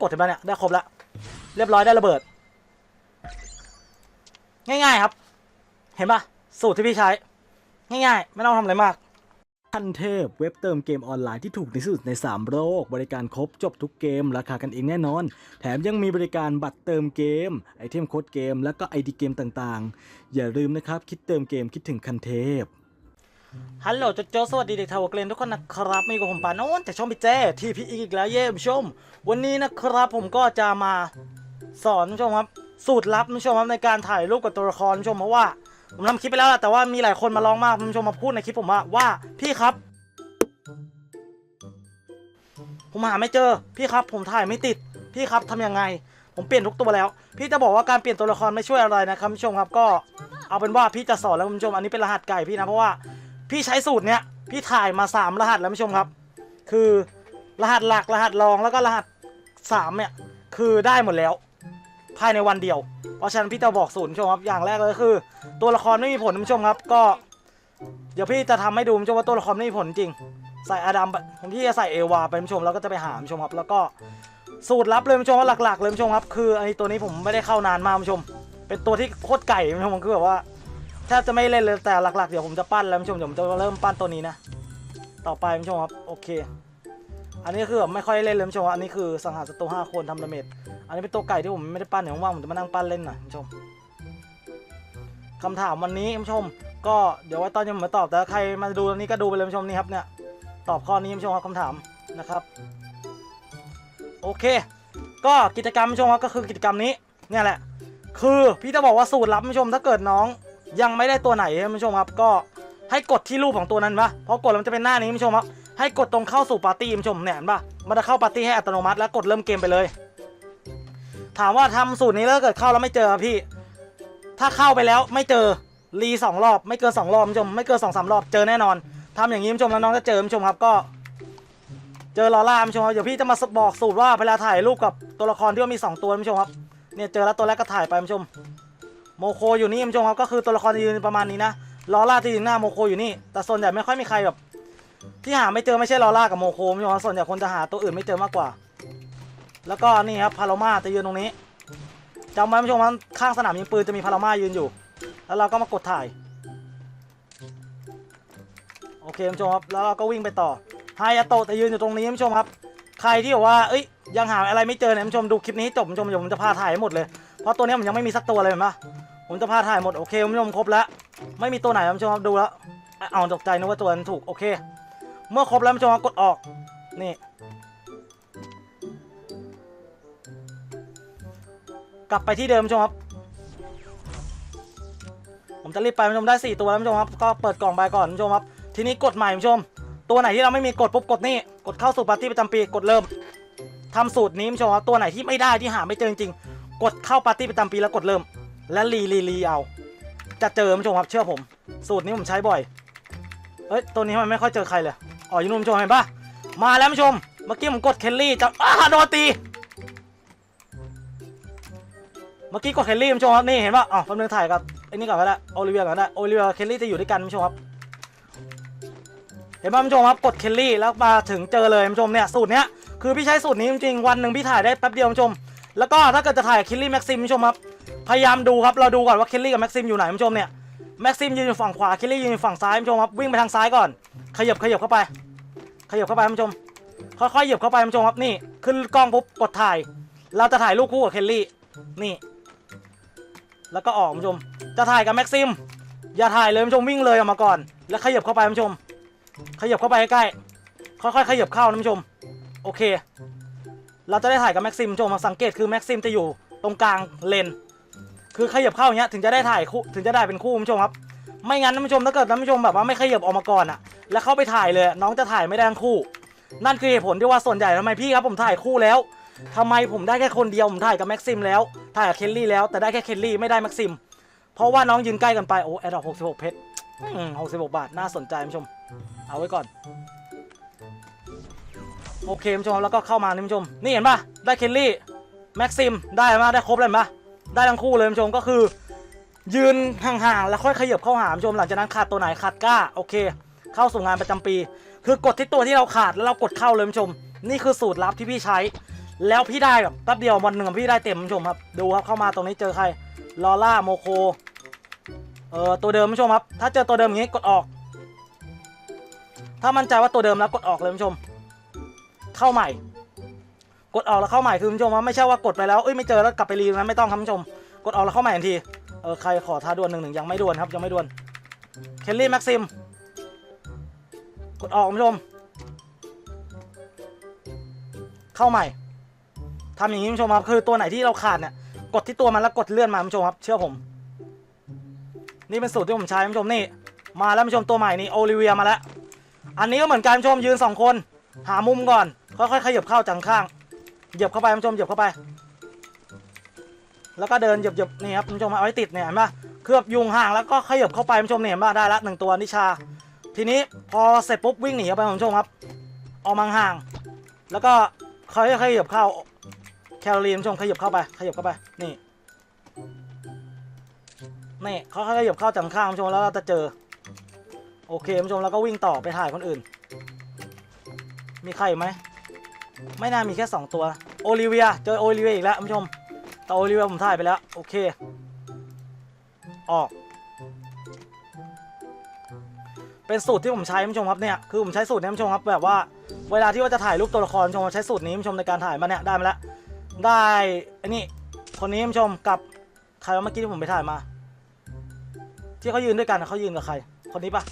กดเห็นปะเนี่ยได้ครบแล้ว เรียบร้อยได้ระเบิด ง่ายๆครับ เห็นปะสูตรที่พี่ใช้ ง่ายๆ ไม่ต้องทำอะไรมากทันเทพเว็บเติมเกมออนไลน์ที่ถูกที่สุดใน 3 โลก บริการครบจบทุกเกม ราคากันเองแน่นอน แถมยังมีบริการบัตรเติมเกม ไอเทมโค้ดเกม แล้วก็ไอดีเกมต่างๆ อย่าลืมนะครับ คิดเติมเกมคิดถึงคันเทพ ฮัลโหลโจโจสวัสดีเด็กทาวเกรนทุกคนนะครับมีกับผมปานโน้นจากช่องพี่เจทีพีอีกแล้วเยี่ยมชม วันนี้นะครับผมก็จะมาสอนผู้ชมครับสูตรลับผู้ชมครับในการถ่ายรูปกับตัวละครผู้ชมเพราะว่าผมทำคลิปไปแล้วแต่ว่ามีหลายคนมาร้องมากผู้ชมมาพูดในคลิปผมว่าว่าพี่ครับ ผมหาไม่เจอพี่ครับ ผมถ่ายไม่ติดพี่ครับทำยังไง ผมเปลี่ยนทุกตัวแล้ว พี่จะบอกว่าการเปลี่ยนตัวละครไม่ช่วยอะไรนะครับผู้ชมครับก็เอาเป็นว่าพี่จะสอนแล้วคุณผู้ชมอันนี้เป็นรหัสไก่พี่นะเพราะว่า พี่ใช้สูตรเนี้ยพี่ถ่ายมา 3 รหัสแล้วผู้ชมครับ คือรหัสหลักรหัสรองแล้วก็รหัส3เนี่ยคือได้หมดแล้ว ภายในวันเดียว เพราะฉะนั้นพี่จะบอกสูตรผู้ชมครับอย่างแรกเลยคือ ตัวละครไม่มีผลผู้ชมครับ ก็เดี๋ยวพี่จะทำให้ดูผู้ชมว่าตัวละครไม่มีผลจริง ใส่อดัมผมพี่จะใส่เอวาไปผู้ชมแล้วก็จะไปหาผู้ชมครับ แล้วก็สูตรลับเลยผู้ชมว่าหลักๆเลยผู้ชมครับ คือไอ้ตัวนี้ผมไม่ได้เข้านานมากผู้ชม เป็นตัวที่โคตรไก่ผู้ชมคือแบบว่า แทบจะไม่เล่นเลยแต่หลักๆ เดี๋ยวผมจะปั้นแล้วผู้ชมเดี๋ยวผมจะเริ่มปั้นตัวนี้นะ ต่อไปผู้ชมครับโอเค อันนี้คือไม่ค่อยเล่นเลยผู้ชมอันนี้คือสังหารศัตรูห้าคนทำดาเมจอันนี้เป็นตัวไก่ที่ผมไม่ได้ปั้นเดี๋ยวว่างผมจะมานั่งปั้นเล่นหน่อยผู้ชมคำถามวันนี้ผู้ชม ก็เดี๋ยวไว้ตอนจะมาตอบแต่ใครมาดูตรงนี้ก็ดูไปเลยผู้ชมนี่ครับเนี่ยตอบข้อนี้ผู้ชมครับคำถามนะครับโอเค ก็กิจกรรมผู้ชมครับก็คือกิจกรรมนี้เนี่ยแหละ คือพี่จะบอกว่าสูตรลับผู้ชมถ้าเกิดน้อง ยังไม่ได้ตัวไหนผู้ชมครับ ก็ให้กดที่รูปของตัวนั้นปะพราะกดแล้วมันจะเป็นหน้านี้ผู้ชมครับ ให้กดตรงเข้าสู่ปาร์ตี้ผู้ชมเนี่ยเห็นปะมันจะเข้าปาร์ตี้ให้อัตโนมัติแล้วกดเริ่มเกมไปเลย ถามว่าทำสูตรนี้แล้วเกิดเข้าแล้วไม่เจอพี่ ถ้าเข้าไปแล้วไม่เจอรีสองรอบไม่เกินสองรอบผู้ชมไม่เกินสองสามรอบเจอแน่นอนทำอย่างนี้ผู้ชมแล้วน้องจะเจอผู้ชมครับก็เจอลอร่าผู้ชมครับเดี๋ยวพี่จะมาบอกสูตรว่าเวลาถ่ายรูปกับตัวละครที่ว่ามีสองตัวผู้ชมครับเนี่ยเจอแล้วตัวแรกก็ถ่ายไปผู้ชม โมโคอยู่นี่ผู้ชมครับก็คือตัวละครจะยืนประมาณนี้นะลอร่าจะยืนหน้าโมโคอยู่นี่แต่ส่วนใหญ่ไม่ค่อยมีใครแบบ ที่หาไม่เจอไม่ใช่ลอร่ากับโมโคผู้ชมส่วนใหญ่คนจะหาตัวอื่นไม่เจอมากกว่า แล้วก็นี่ครับพาโลมาจะยืนตรงนี้จำไว้ผู้ชมครับข้างสนามยิงปืนจะมีพาโลมายืนอยู่ แล้วเราก็มากดถ่ายโอเคผู้ชมครับแล้วเราก็วิ่งไปต่อไฮยาโตจะยืนอยู่ตรงนี้ผู้ชมครับ ใครที่บอกว่าเอ้ยยังหาอะไรไม่เจอเนี่ยผู้ชมดูคลิปนี้ให้จบผู้ชมเดี๋ยวผมจะพาถ่ายให้หมดเลยเพราะตัวนี้ผมยังไม่มีสักตัวเลยเห็นปะ ผมจะพาถ่ายหมดโอเคคุณผู้ชมครบแล้ว ไม่มีตัวไหนคุณผู้ชมครับดูแล้วอะเอาตกใจนึกว่าตัวนั้นถูกโอเค เมื่อครบแล้วคุณผู้ชมกดออกนี่กลับไปที่เดิมคุณผู้ชมครับผมจะรีบไปคุณผู้ชมได้สี่ตัวแล้วคุณผู้ชมครับก็เปิดกล่องไปก่อนคุณผู้ชมครับทีนี้กดใหม่คุณผู้ชม ตัวไหนที่เราไม่มีกดปุ๊บกดนี่กดเข้าสู่ปาร์ตี้ประจำปีกดเริ่มทำสูตรนี้คุณผู้ชมครับตัวไหนที่ไม่ได้ที่หาไม่เจอจริงๆกดเข้าปาร์ตี้ประจำปีแล้วกดเริ่ม และรีรีรีเอา จะเจอคุณผู้ชมครับเชื่อผม สูตรนี้ผมใช้บ่อยเฮ้ยตัวนี้มันไม่ค่อยเจอใครเลยอ๋ออยูนู่นชมเห็นปะมาแล้วคุณผู้ชมเมื่อกี้ผมกดเคลลี่จะอ้าโดนตีเมื่อกี้กดเคลลี่คุณผู้ชมครับนี่เห็นปะอ๋อแป๊บนึงถ่ายกับไอ้นี่ก่อนก็ได้โอลิเวียก่อนได้โอลิเวียกับเคลลี่จะอยู่ด้วยกันคุณผู้ชมครับเห็นป่ะคุณผู้ชมครับกดเคลลี่แล้วมาถึงเจอเลยคุณผู้ชมเนี่ยสูตรเนี้ยคือพี่ใช้สูตรนี้จริงๆวันหนึ่งพี่ถ่ายได้แป๊บเดียวคุณผู้ชม แล้วก็ถ้าเกิดจะถ่ายเคลลี่แม็กซิมคุณผู้ชมครับ พยายามดูครับเราดูก่อนว่าเคลลี่กับแม็กซิมอยู่ไหนคุณผู้ชมเนี่ยแม็กซิมยืนอยู่ฝั่งขวาเคลลี่ยืนอยู่ฝั่งซ้ายคุณผู้ชมครับวิ่งไปทางซ้ายก่อน ขยับขยับเข้าไป ขยับเข้าไปคุณผู้ชมค่อยๆเหยียบเข้าไปคุณผู้ชมครับนี่ขึ้นกล้องปุ๊บกดถ่าย เราจะถ่ายรูปคู่กับเคลลี่นี่ แล้วก็ออกคุณผู้ชม จะถ่ายกับแม็กซิม อย่าถ่ายเลยคุณผู้ชมวิ่งเลยออกมาก่อน แล้วขยับเข้าไปคุณผู้ชม ขยับเข้าไปใกล้ๆค่อยๆขยับเข้านะผู้ชม โอเค เราจะได้ถ่ายกับแม็กซิมผู้ชมสังเกตคือแม็กซิมจะอยู่ตรงกลางเลน คือขยับเข้าอย่างเงี้ยถึงจะได้ถ่ายคู่ถึงจะได้เป็นคู่คุณผู้ชมครับ ไม่งั้นนผู้ชมถ้าเกิดนผู้ชมแบบว่าไม่ขยับออกมาก่อนอะแล้วเข้าไปถ่ายเลยน้องจะถ่ายไม่ได้ทั้งคู่ นั่นคือเหตุผลที่ว่าส่วนใหญ่ทำไมพี่ครับผมถ่ายคู่แล้วทำไมผมได้แค่คนเดียวผมถ่ายกับแม็กซิมแล้วถ่ายกับเคลลี่แล้วแต่ได้แค่เคลลี่ไม่ได้แม็กซิม เพราะว่าน้องยืนใกล้กันไปโอ้แอดดอกหกสิบหกเพชรหกสิบหกบาทน่าสนใจคุณผู้ชม เอาไว้ก่อนโอเคคุณผู้ชมแล้วก็เข้ามานี่คุณผู้ชมนี่เห็นปะได้เคลลี่แม็กซิมได้มาได้ครบเลยเห็นปะ ได้ทั้งคู่เลยคุณผู้ชมก็คือ ยืนห่างๆแล้วค่อยขยับเข้าหาคุณผู้ชมหลังจากนั้นขาดตัวไหนขาดกล้าโอเค เข้าสู่งานประจำปี คือกดที่ตัวที่เราขาดแล้วเรากดเข้าเลยคุณผู้ชม นี่คือสูตรลับที่พี่ใช้ แล้วพี่ได้แบบแป๊บเดียววันหนึ่งพี่ได้เต็มคุณผู้ชมครับดูครับเข้ามาตรงนี้เจอใครลอล่าโมโคเออตัวเดิมคุณผู้ชมครับ ถ้าเจอตัวเดิมอย่างนี้กดออก ถ้ามั่นใจว่าตัวเดิมแล้วกดออกเลยคุณผู้ชม เข้าใหม่ กดออกแล้วเข้าใหม่คือคุณผู้ชมว่าไม่ใช่ว่ากดไปแล้วเอ้ยไม่เจอแล้วกลับไปรีนะไม่ต้องครับคุณผู้ชม กดออกแล้วเข้าใหม่ทันทีเออใครขอท้าดวลหนึ่งหนึ่งยังไม่ดวลครับยังไม่ดวลเคลลี่แม็กซิมกดออกคุณผู้ชม เข้าใหม่ทำอย่างนี้คุณผู้ชมครับคือตัวไหนที่เราขาดเนี่ยกดที่ตัวมันแล้วกดเลื่อนมาคุณผู้ชมครับ เชื่อผม นี่เป็นสูตรที่ผมใช้คุณผู้ชมนี่ มาแล้วคุณผู้ชมตัวใหม่นี่โอลิเวียมาแล้ว อันนี้ก็เหมือนกันคุณผู้ชมยืนสองคน หามุมก่อนค่อยๆขยับเข้าจังข้าง เหยียบเข้าไปคุณผู้ชมเหยียบเข้าไป แล้วก็เดินเหยียบๆนี่ครับคุณผู้ชมเอาไว้ติดเนี่ยเห็นปะเคลือบยุงห่างแล้วก็ขยับเข้าไปคุณผู้ชมเนี่ยเห็นปะได้ละหนึ่งตัวนิชา ทีนี้พอเสร็จปุ๊บวิ่งหนีเข้าไปคุณผู้ชมครับออกมาห่าง แล้วก็ค่อยๆขยับเข้าแคลอรี่คุณผู้ชมขยับเข้าไปขยับเข้าไปนี่นี่เขาค่อยๆขยับเข้าจังข้างคุณผู้ชมแล้วเราจะเจอ โอเคคุณผู้ชมแล้วก็วิ่งต่อไปถ่ายคนอื่น มีใครไหม ไม่น่ามีแค่ 2 ตัวโอลิเวียเจอโอลิเวียอีกแล้วคุณผู้ชมแต่โอลิเวียผมถ่ายไปแล้ว โอเค ออก เป็นสูตรที่ผมใช้คุณผู้ชมครับเนี่ยคือผมใช้สูตรนี้คุณผู้ชมครับแบบว่าเวลาที่ว่าจะถ่ายรูปตัวละครคุณผู้ชมใช้สูตรนี้คุณผู้ชมในการถ่ายมาเนี่ยได้มาแล้วได้อ้นี่คนนี้คุณผู้ชมกับใครวะเมื่อกี้ที่ผมไปถ่ายมา ที่เขายืนด้วยกันเขายืนกับใคร คนนี้ปะ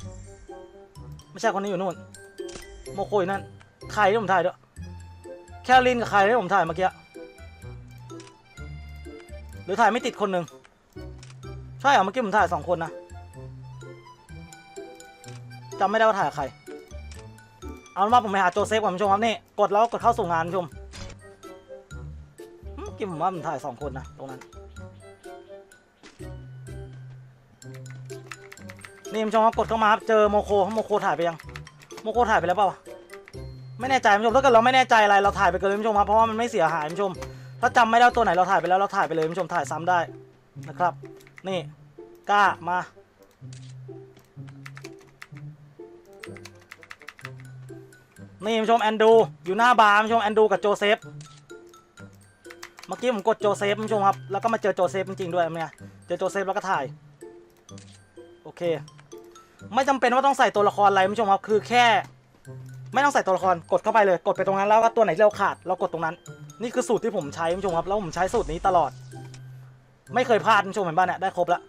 ไม่ใช่คนนี้อยู่นู่นโมโคอยู่นั่นใครที่ผมถ่ายด้วย แคลรินกับใครที่ผมถ่ายเมื่อกี้ หรือถ่ายไม่ติดคนหนึ่ง ใช่เหรอเมื่อกี้ผมถ่ายสองคนนะจำไม่ได้ว่าถ่ายใคร เอาเป็นว่าผมไปหาโจเซฟก่อนคุณผู้ชมครับนี่ กดแล้วกดเข้าสู่งานคุณผู้ชมเมื่อกี้ผมว่าผมถ่ายสองคนนะตรงนั้น นี่ผู้ชมครับกดเข้ามาครับเจอโมโคโมโคถ่ายไปยัง โมโคถ่ายไปแล้วเปล่าว ไม่แน่ใจคุณผู้ชมถ้าเกิดเราไม่แน่ใจอะไรเราถ่ายไปกันเลยคุณผู้ชมครับเพราะว่ามันไม่เสียหายคุณผู้ชม ถ้าจำไม่ได้ตัวไหนเราถ่ายไปแล้วเราถ่ายไปเลยคุณผู้ชมถ่ายซ้ำได้นะครับ นี่กล้ามานี่คุณผู้ชมแอนดูอยู่หน้าบาร์คุณผู้ชมแอนดูกับโจเซฟเมื่อกี้ผมกดโจเซฟคุณผู้ชมครับแล้วก็มาเจอโจเซฟจริงๆด้วยเนี่ยเจอโจเซฟแล้วก็ถ่ายโอเค ไม่จำเป็นว่าต้องใส่ตัวละครอะไรคุณผู้ชมครับคือแค่ ไม่ต้องใส่ตัวละครกดเข้าไปเลย กดไปตรงนั้นแล้วก็ตัวไหนที่เราขาดเรากดตรงนั้น นี่คือสูตรที่ผมใช้คุณผู้ชมครับแล้วผมใช้สูตรนี้ตลอด ไม่เคยพลาดคุณผู้ชมเห็นบ้านเนี่ยได้ครบแล้ว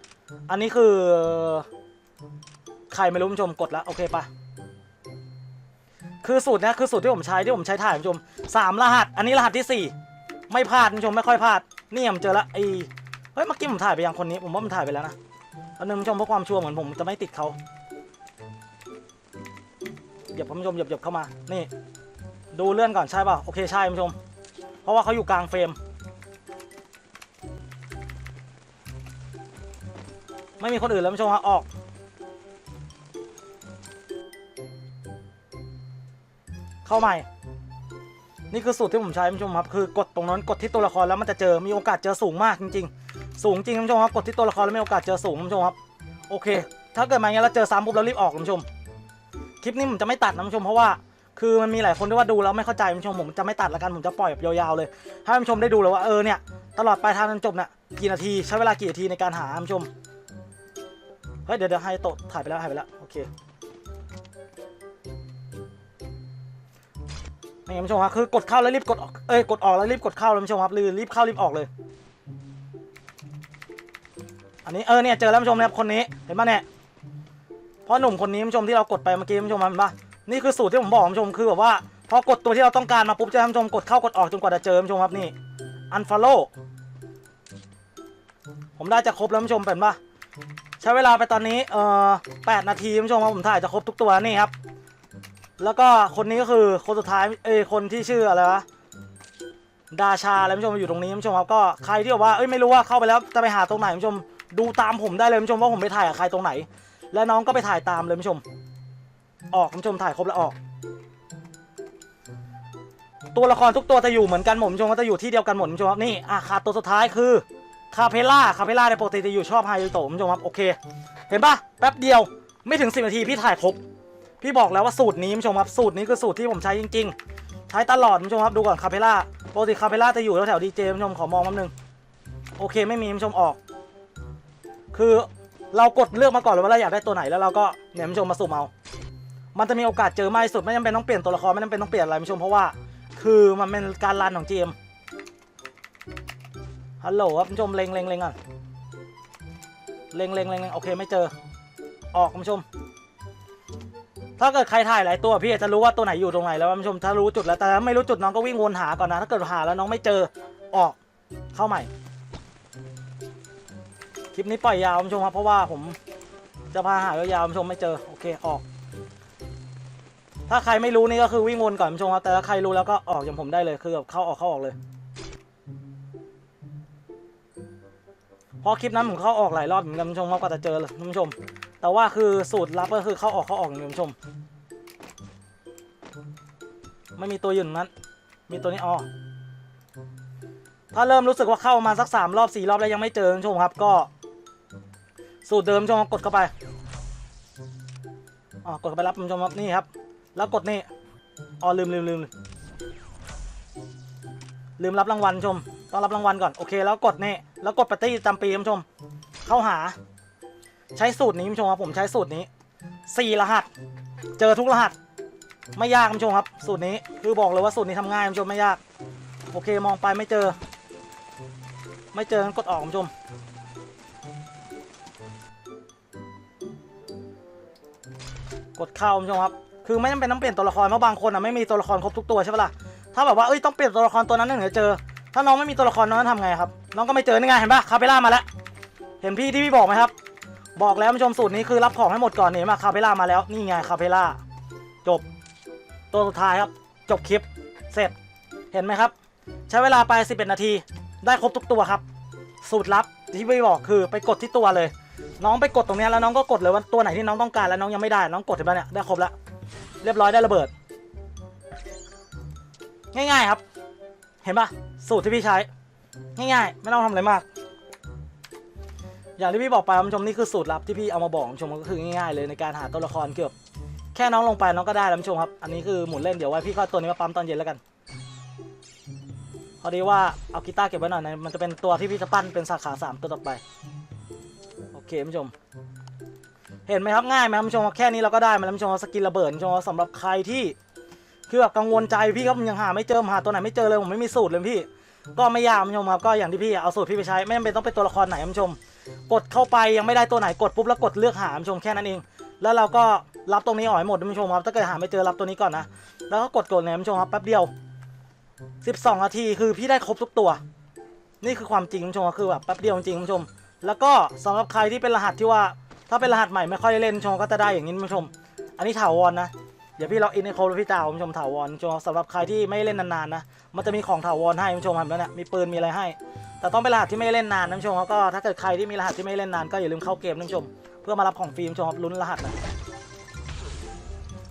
อันนี้คือ ใครไม่รู้คุณผู้ชมกดแล้วโอเคปะคือสูตรเนี้ยคือสูตรที่ผมใช้ที่ผมใช้ถ่ายคุณผู้ชมสามรหัส อันนี้รหัสที่สี่ไม่พลาดคุณผู้ชมไม่ค่อยพลาดนี่ผมเจอละไอเฮ้ยเมื่อกี้ผมถ่ายไปยังคนนี้ ผมว่ามันถ่ายไปแล้วนะอันนึงคุณผู้ชมเพื่อความชัวร์เหมือนผมจะไม่ติดเขา ยียบคุณผู้ชมเหยียบเหยียบเข้ามา นี่ ดูเลื่อนก่อนใช่ป่ะ โอเคใช่คุณผู้ชม เพราะว่าเขาอยู่กลางเฟรม ไม่มีคนอื่นแล้วคุณผู้ชมฮะออก เข้าใหม่ นี่คือสูตรที่ผมใช้คุณผู้ชมครับ คือกดตรงนั้นกดที่ตัวละครแล้วมันจะเจอ มีโอกาสเจอสูงมากจริง ๆ สูงจริงคุณผู้ชมครับ กดที่ตัวละครแล้วมีโอกาสเจอสูงคุณผู้ชมครับ โอเค ถ้าเกิดมาอย่างเงี้ยแล้วเจอซ้ำปุ๊บเรารีบออกคุณผู้ชม คลิปนี้ผมจะไม่ตัดนะคุณผู้ชมเพราะว่าคือมันมีหลายคนที่ว่าดูแล้วไม่เข้าใจคุณผู้ชมผมจะไม่ตัดแล้วกันผมจะปล่อยแบบยาวๆเลย ให้คุณผู้ชมได้ดูเลยว่าเออเนี่ยตลอดปลายทางจนจบเนี่ยกี่นาทีใช้เวลากี่นาทีในการหาคุณผู้ชมเฮ้ยเดี๋ยวเดี๋ยวให้โตถ่ายไปแล้วถ่ายไปแล้วโอเคนี่คุณผู้ชมครับคือกดเข้าแล้วรีบกดออกเอ้ยกดออกแล้วรีบกดเข้าเลยคุณผู้ชมครับรีบรีบเข้ารีบออกเลย อันนี้เออเนี่ยเจอแล้วคุณผู้ชมนะครับคนนี้เห็นปะเนี่ย เพราะหนุ่มคนนี้ผู้ชมที่เรากดไปเมื่อกี้ผู้ชมเห็นปะนี่คือสูตรที่ผมบอกผู้ชมคือแบบว่าพอกดตัวที่เราต้องการมาปุ๊บจะให้คุณผู้ชมกดเข้ากดออกจนกว่าจะเจอผู้ชมครับนี่ unfollow ผมได้จะครบแล้วผู้ชมเป็นปะใช้เวลาไปตอนนี้เอ่อแปดนาทีผู้ชมครับผมถ่ายจะครบทุกตัวนี่ครับ แล้วก็คนนี้ก็คือคนสุดท้ายเอยคนที่ชื่ออะไรวะดาชาอะไรคุณผู้ชมอยู่ตรงนี้ผู้ชมครับก็ใครที่แบบว่าเอ้ยไม่รู้ว่าเข้าไปแล้วจะไปหาตรงไหนผู้ชมดูตามผมได้เลยผู้ชมว่าผมไปถ่ายกับใครตรงไหน และน้องก็ไปถ่ายตามเลยคุณผู้ชม ออกคุณผู้ชมถ่ายครบแล้วออก ตัวละครทุกตัวจะอยู่เหมือนกันหมดคุณผู้ชมก็จะอยู่ที่เดียวกันหมดคุณผู้ชมครับนี่อะขาดตัวสุดท้ายคือคาเพล่าคาเพล่าในปกติจะอยู่ชอบไฮโตคุณผู้ชมครับโอเค เห็นปะแป๊บเดียวไม่ถึง10นาทีพี่ถ่ายครบพี่บอกแล้วว่าสูตรนี้คุณผู้ชมครับสูตรนี้คือสูตรที่ผมใช้จริง ๆ ใช้ตลอดคุณผู้ชมครับดูก่อนคาเพล่าปกติคาเพล่าจะอยู่แถวๆดีเจคุณผู้ชมขอมองแป๊บนึงโอเคไม่มีคุณผู้ชมออก คือ เรากดเลือกมาก่อนเลยว่าเราอยากได้ตัวไหนแล้วเราก็เนี่ยผู้ชมมาสุ่มเอา มันจะมีโอกาสเจอมากที่สุดไม่จำเป็นต้องเปลี่ยนตัวละครไม่จำเป็นต้องเปลี่ยนอะไรผู้ชมเพราะว่า คือมันเป็นการรันของเกมฮัลโหลครับผู้ชมเล็งเล็งเล็งก่อนเล็งเล็งเล็งเล็งโอเคไม่เจอ ออกผู้ชม ถ้าเกิดใครถ่ายหลายตัวพี่จะรู้ว่าตัวไหนอยู่ตรงไหนแล้วผู้ชมถ้ารู้จุดแล้วแต่ถ้าไม่รู้จุดน้องก็วิ่งวนหาก่อนนะถ้าเกิดหาแล้วน้องไม่เจอออกเข้าใหม่ ลิปนี้ปล่อยยาวคุณผู้ชมครับ เพราะว่าผมจะพาหายาวๆคุณผู้ชมไม่เจอ โอเคออก ถ้าใครไม่รู้นี่ก็คือวิ่งวนก่อนคุณผู้ชมครับ แต่ถ้าใครรู้แล้วก็ออกอย่างผมได้เลย คือแบบเข้าออกเข้าออกเลยพราะคลิปนั้นผมเข้าออกหลายรอบเหมือนกันคุณผู้ชมครับก็จะเจอเลยคุณผู้ชม แต่ว่าคือสูตรลับก็คือเข้าออกเข้าออกอย่างคุณผู้ชม ไม่มีตัวยืนนั้น มีตัวนี้อ๋อถ้าเริ่มรู้สึกว่าเข้ามาสักสามรอบสี่รอบแล้วยังไม่เจอคุณผู้ชมครับก็ สูตรเดิมคุณผู้ชมกดเข้าไปอ๋อกดเข้าไปรับคุณผู้ชมครับนี่ครับ แล้วกดนี่อ๋อลืมลืมลืมลืมรับรางวัลชม ต้องรับรางวัลก่อน โอเค แล้วกดนี่ แล้วกดปฏิจำปีคุณชม เข้าหา ใช้สูตรนี้คุณชมครับ ผมใช้สูตรนี้สี่รหัส เจอทุกรหัส ไม่ยากคุณชมครับ สูตรนี้ คือบอกเลยว่าสูตรนี้ทำง่ายคุณชมไม่ยาก โอเค มองไปไม่เจอ ไม่เจองั้นกดออกคุณชม กดเข้าคุณผู้ชมครับคือไม่จำเป็นต้องเปลี่ยนตัวละครเพราะบางคนอะไม่มีตัวละครครบทุกตัวใช่ปะล่ะถ้าแบบว่าเอ้ยต้องเปลี่ยนตัวละครตัวนั้นถึงจะเจอ ถ้าน้องไม่มีตัวละครน้องจะทำไงครับน้องก็ไม่เจอนี่ไงเห็นปะคาเปล่ามาแล้วเห็นพี่ที่พี่บอกไหมครับบอกแล้วคุณผู้ชมสูตรนี้คือรับของให้หมดก่อนเนี่มาคาเปล่ามาแล้วนี่ไงคาเปล่าจบ ตัวสุดท้ายครับจบคลิปเสร็จเห็นไหมครับ ใช้เวลาไป 11 นาที ได้ครบทุกตัวครับ สูตรลับที่พี่บอกคือไปกดที่ตัวเลย น้องไปกดตรงนี้แล้วน้องก็กดเลยว่าตัวไหนที่น้องต้องการแล้วน้องยังไม่ได้น้องกดเห็นปะเนี่ยได้ครบแล้วเรียบร้อยได้ระเบิด ง่ายๆครับ เห็นปะสูตรที่พี่ใช้ ง่ายๆ ไม่ต้องทำอะไรมาก อย่างที่พี่บอกไปคุณผู้ชมนี่คือสูตรลับที่พี่เอามาบอกคุณผู้ชมก็คือง่ายๆเลยในการหาตัวละครเกือบ แค่น้องลงไปน้องก็ได้แล้วคุณผู้ชมครับ อันนี้คือหมุนเล่นเดี๋ยวไว้พี่ก็เอาตัวนี้มาปั๊มตอนเย็นแล้วกันพอดีว่าเอากีตาร์เก็บไว้หน่อยนะมันจะเป็นตัวที่พี่จะปั้นเป็นสาขาสามตัวต่อไป เคผู้ชม เห็นไหมครับง่ายไหมครับผู้ชมแค่นี้เราก็ได้มาแล้วผู้ชมสกินระเบิดผู้ชมสำหรับใครที่คือแบบกังวลใจพี่ครับยังหาไม่เจอหาตัวไหนไม่เจอเลยผมไม่มีสูตรเลยพี่ ก็ไม่ยากผู้ชมครับก็อย่างที่พี่เอาสูตรพี่ไปใช้ไม่จำเป็นต้องเป็นตัวละครไหนผู้ชม กดเข้าไปยังไม่ได้ตัวไหนกดปุ๊บแล้วกดเลือกหาผู้ชมแค่นั้นเอง แล้วเราก็รับตรงนี้ออกให้หมดผู้ชมครับถ้าเกิดหาไม่เจอรับตัวนี้ก่อนนะแล้วก็กดกดเลยคุณผู้ชมครับแป๊บเดียว 12นาทีคือพี่ได้ครบทุกตัว นี่คือความจริงผู้ชมคือแบบแป๊บเดียวจริงผู้ชม แล้วก็สำหรับใครที่เป็นรหัสที่ว่า ถ้าเป็นรหัสใหม่ไม่ค่อยเล่นชมก็จะได้อย่างนี้คุณผู้ชม อันนี้ถาวรนะเดี๋ยวพี่ล็อกอินให้คลพี่จะเอาคุณผู้ชมถาวรชมสำหรับใครที่ไม่เล่นนานๆนะมันจะมีของถาวรให้คุณผู้ชมครับแล้วเนี่ยมีปืนมีอะไรให้ แต่ต้องเป็นรหัสที่ไม่เล่นนานนะคุณผู้ชมแล้วก็ถ้าเกิดใครที่มีรหัสที่ไม่เล่นนานก็อย่าลืมเข้าเกมนะคุณผู้ชม เพื่อมารับของฟรีคุณผู้ชมครับลุ้นรหัสนะ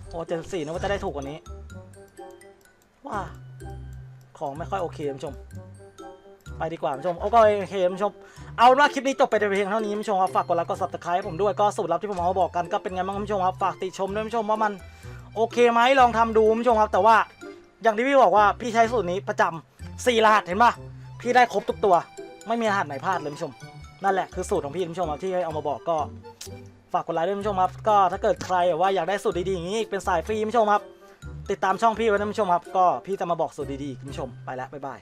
โอ้เจ็ดสี่นึกว่าจะได้ถูกกว่านี้ว้าของไม่ค่อยโอเคคุณผู้ชมไปดีกว่าคุณผู้ชมโอเคโอเคคุณผู้ชม เอาว่าคลิปนี้จบไปเพียงเท่านี้คุณผู้ชมครับฝากกดไลค์กดซับสไครต์ผมด้วยก็สูตรลับที่ผมเอามาบอกกันก็เป็นไงบ้างคุณผู้ชมครับฝากติชมด้วยคุณผู้ชมว่ามันโอเคไหมลองทำดูคุณผู้ชมครับแต่ว่าอย่างที่พี่บอกว่าพี่ใช้สูตรนี้ประจำสี่รหัสเห็นปะพี่ได้ครบทุกตัว ไม่มีรหัสไหนพลาดเลยคุณผู้ชม นั่นแหละคือสูตรของพี่คุณผู้ชมครับที่เอามาบอกก็ฝากกดไลค์ด้วยคุณผู้ชมครับก็ถ้าเกิดใครว่าอยากได้สูตรดีๆอย่างนี้เป็นสายฟรีคุณผู้ชมครับติดตามช่องพี่ไว้นะคุณผู้ชมครับก็พี่จะมาบอกสูตรดีๆผู้ชมไปแล้วบ๊ายบาย